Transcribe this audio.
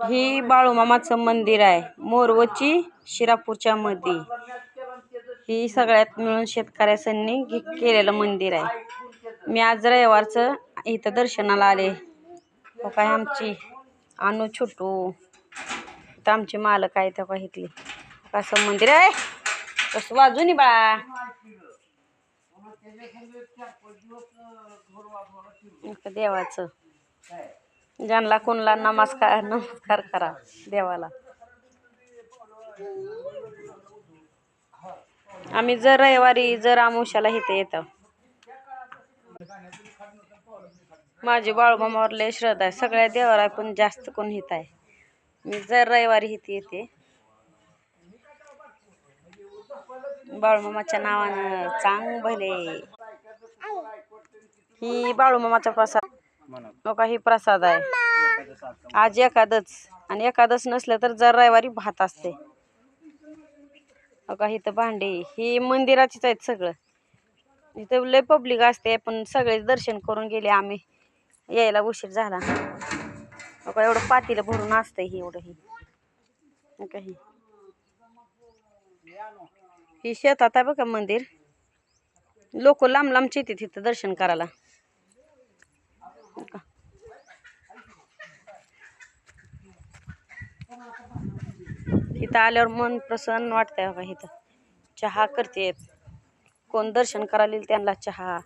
ही बाळूमामाचं मंदिर आहे. मोरवची शिरापूरच्या मध्ये ही सगळ्यात मिळून शेतकऱ्यासांनी केलेलं मंदिर आहे. मी आज रविवारचं इथं दर्शनाला आले. हो काय आमची? अनु छोटू. इथं आमचे मालक आहे त्या इथले. कसं मंदिर आहे. कसं वाजून बाळा. इथं देवाचं. ज्यांना कोणला नमस्कार नमस्कार करा देवाला. आम्ही जर रविवारी जर आमुष्याला इथे येतो. माझी बाळूमामावर लय श्रद्धा आहे. सगळ्या देवाला पण जास्त कोण हित आहे. मी जर रविवारी इथे येते. बाळूमामाच्या नावानं चांग भले. ही बाळूमामाचा प्रसाद लोका ही प्रसाद आहे. आज एकादच आणि एकादश नसलं तर जर रविवारी भात असते. बघा इथं भांडे. ही मंदिराचीच आहेत सगळं. इथं लय पब्लिक असते पण सगळे दर्शन करून गेले आम्ही. यायला उशीर झाला. बघा एवढं पातीला भरून असतंय ही एवढं ही. बघा ही? ही शेतात आहे बघा मंदिर. लोक लांब लांबचे येते तिथं दर्शन करायला. हो का? इथं आल्यावर मन प्रसन्न वाटतंय बघा इथं. चहा करते कोण दर्शन करायला येईल त्यांना चहा.